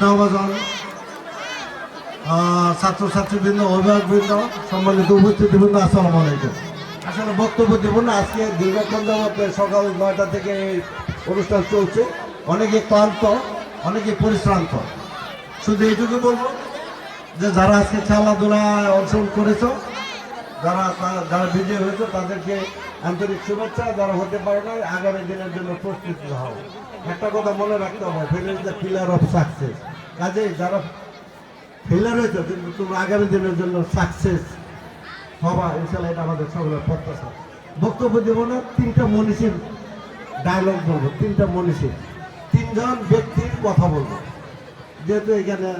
স্নেহভাজন ছাত্রছাত্রীবৃন্দ, অভিভাবকবৃন্দ, সম্মানিত উপস্থিতিবৃন্দ, আসসালামু আলাইকুম। আসলে বক্তব্য দেব না, আজকে দীর্ঘক্ষণ যাবত সকাল নয়টা থেকে এই অনুষ্ঠান চলছে। অনেকে ক্লান্ত, অনেকে পরিশ্রান্ত। শুধু এইটুকু বলব যে যারা আজকে খেলাধুলায় অংশগ্রহণ করেছ, যারা যারা বিজয়ী হয়েছে, তাদেরকে আন্তরিক শুভেচ্ছা, যারা হতে পারে না আগামী দিনের জন্য প্রস্তুতি হও একটা কথা মনে রাখতে হবে fail the pillar of success কাজেই যারা ফেলার হয়েছে, কিন্তু তোমরা আগামী দিনের জন্য সাকসেস হবা ইনশাল্লাহ এটা আমাদের সকলের প্রত্যাশা। বক্তব্য দেব না, তিনটা মনীষীর ডায়লগ বলব, তিনটা মনীষীর। তিনজন ব্যক্তির কথা বলব। যেহেতু এখানে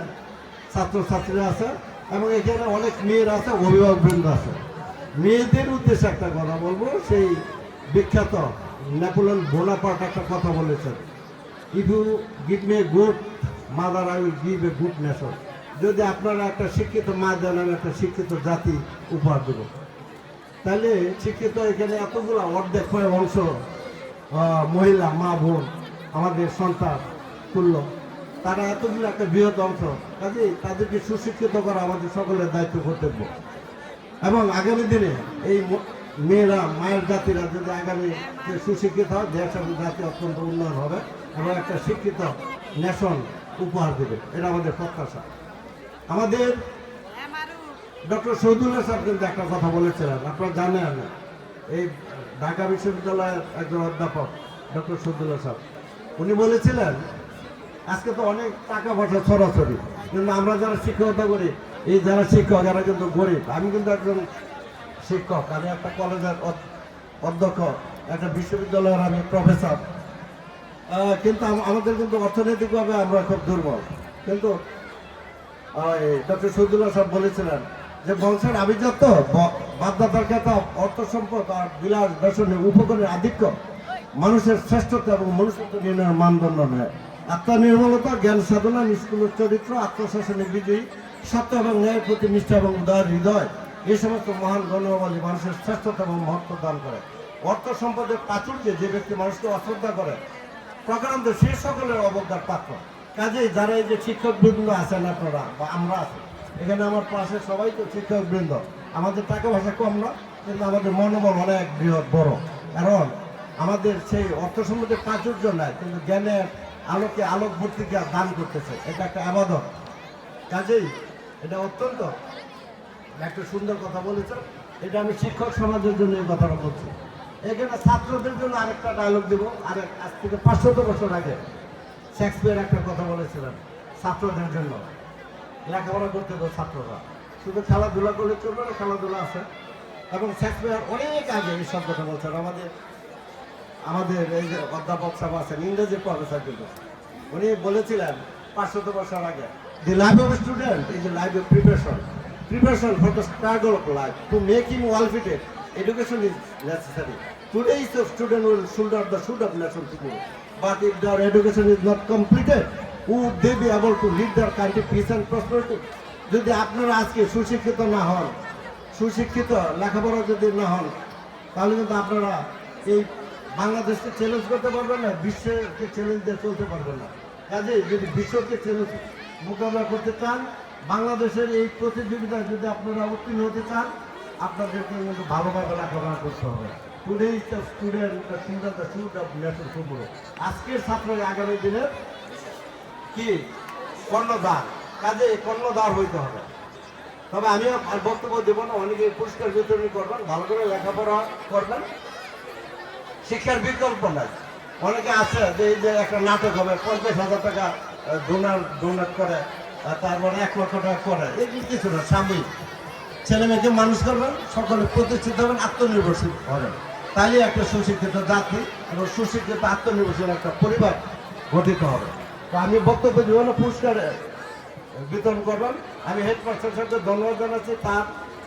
ছাত্রছাত্রীরা আছে, এবং এখানে অনেক মেয়েরা আছে, অভিভাবকবৃন্দ আছে। মেয়েদের উদ্দেশ্যে একটা কথা বলব, সেই বিখ্যাত নেপোলিয়ন বোনাপার্ট একটা কথা বলেছেন। If you give me good mother I will give a good nation যদি আপনারা একটা শিক্ষিত মা দেন আমি একটা শিক্ষিত জাতি উপহার দেবো। তাহলে শিক্ষিত এখানে এতগুলো অর্ধেক হয়ে অংশ মহিলা, মা, বোন, আমাদের সন্তান, তুল্য, তারা এতগুলো একটা বৃহৎ অংশ। কাজে তাদেরকে সুশিক্ষিত করা আমাদের সকলের দায়িত্ব কর্তব্য। এবং আগামী দিনে এই মেয়েরা, মায়ের জাতিরা যদি আগামী যে সুশিক্ষিত হয় দেশ এবং জাতি অত্যন্ত উন্নয়ন হবে এবং একটা শিক্ষিত নেশন উপহার দেবে, এটা আমাদের প্রত্যাশা। আমাদের ডক্টর শহীদুল্লাহ সাহেব কিন্তু একটা কথা বলেছিলেন, আপনারা জানেন, এই ঢাকা বিশ্ববিদ্যালয়ের একজন অধ্যাপক, ডক্টর শহীদুল্লাহ সাহেব উনি বলেছিলেন আজকে তো অনেক টাকা পয়সা ছড়াছড়ি। কিন্তু আমরা যারা শিক্ষকতা করি, এই যারা শিক্ষক, এরা কিন্তু গরিব। আমি কিন্তু একজন শিক্ষক, আমি একটা কলেজের অধ্যক্ষ, একটা বিশ্ববিদ্যালয়ের আমি প্রফেসর। কিন্তু আমাদের কিন্তু অর্থনৈতিকভাবে আমরা খুব দুর্বল। কিন্তু ডক্টর শহীদুল্লাহ সাহেব বলেছিলেন যে বংশের আভিজাত্য, ব- বাপদাদার কথা অর্থ সম্পদ আর বিলাস বেসনের উপকরণের আধিক্য। মানুষের শ্রেষ্ঠতা এবং মনুষ্যত্ব নির্ণয়ের মানদণ্ড নয়। আত্মা নির্মলতা জ্ঞান সাধনা, নিষ্কুল চরিত্র আত্মশাসনের বিজয়ী, সত্য এবং ন্যায়ের প্রতি নিষ্ঠা এবং উদার হৃদয়, এই সমস্ত মহান গণ্যমালী মানুষের শ্রেষ্ঠতা এবং মহত্ব দান করে। অর্থ সম্পদের প্রাচুর্যে যে ব্যক্তি মানুষকে অশ্রদ্ধা করে, প্রকারান্ত সে সকলের অবজ্ঞার পাত্র। কাজেই যারা এই যে শিক্ষক বৃন্দ আছেন আপনারা, বা আমরা আছি, এখানে আমার পাশে সবাই তো শিক্ষক বৃন্দ আমাদের টাকা ভাষা কম না, কিন্তু আমাদের মনোবল অনেক বৃহৎ, বড়। কারণ আমাদের সেই অর্থ সম্পদের প্রাচুর্য নাই, কিন্তু জ্ঞানের আলোকে আলোক ভর্তিকা দান করতেছে। এটা একটা আবাদত। কাজেই এটা অত্যন্ত একটা সুন্দর কথা বলেছ। এটা আমি শিক্ষক সমাজের জন্য এই কথাটা বলছি। এখানে ছাত্রদের জন্য আরেকটা ডায়লগ দেবো। আরেক আজ থেকে পাঁচশত বছর আগে শেক্সপিয়ার একটা কথা বলেছিলেন ছাত্রদের জন্য। লেখাপড়া করতে হবে ছাত্ররা। শুধু খেলাধুলা করলে চলবে না, খেলাধুলা আছে। এবং শেক্সপিয়ার অনেক আগে এই কথা বলছেন। আমাদের আমাদের এই যে অধ্যাপক সাহেব আছেন, ইংরেজি প্রফেসর কিন্তু। উনি বলেছিলেন, পাঁচশত বছর আগে the life of student is a life of preparation preparation for the struggle of life to make him well fitted education is necessary today is the student will shoulder the shoot of nation tomorrow but if their education is not completed would they be able to lead their country peace and prosperity? যদি আপনারা আজকে সুশিক্ষিত না হন, সুশিক্ষিত লেখাপড়া যদি না হন, তাহলে কিন্তু আপনারা এই বাংলাদেশকে চ্যালেঞ্জ করতে পারবে না, বিশ্বকে চ্যালেঞ্জ দিয়ে চলতে পারবে না। কাজে যদি বিশ্বকে চ্যালেঞ্জ মোকাবিলা করতে চান, বাংলাদেশের এই প্রতিযোগিতায় যদি আপনারা উত্তীর্ণ হতে চান, আপনাদেরকে কিন্তু ভালোভাবে লেখাপড়া করতে হবে। Today is the student the সুন্দর the should of nation tomorrow আজকের ছাত্ররা আগামী দিনের কি? কর্ণধার। কাজে কর্ণধার হইতে হবে। তবে আমি আর বক্তব্য দেবো না, অনেকে পুরস্কার বিতরণ করবেন, ভালো করে লেখাপড়া করবেন। শিক্ষার বিকল্প নাই। অনেকে আছে যে এই যে একটা নাটক হবে, পঞ্চাশ হাজার টাকা ডোনার ডোনেট করে তারপরে এক লক্ষ টাকা করে। এগুলো কিছু না সাময়িক ছেলে মেয়েকে মানুষ করবেন, সকলে প্রতিষ্ঠিত হবেন, আত্মনির্ভরশীল হবেন। তাহলে একটা সুশিক্ষিত জাতি এবং সুশিক্ষিত আত্মনির্ভরশীল একটা পরিবার গঠিত হবে। তো আমি বক্তব্য দিব না, পুরস্কার বিতরণ করবেন। আমি হেডমাস্টার সাহেবকে ধন্যবাদ জানাচ্ছি, তার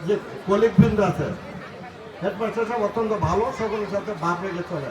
যে কলিগ বৃন্দ আছে হেডমাস্টার সাহেব অত্যন্ত ভালো সকলের সাথে ভাব রেখে চলে।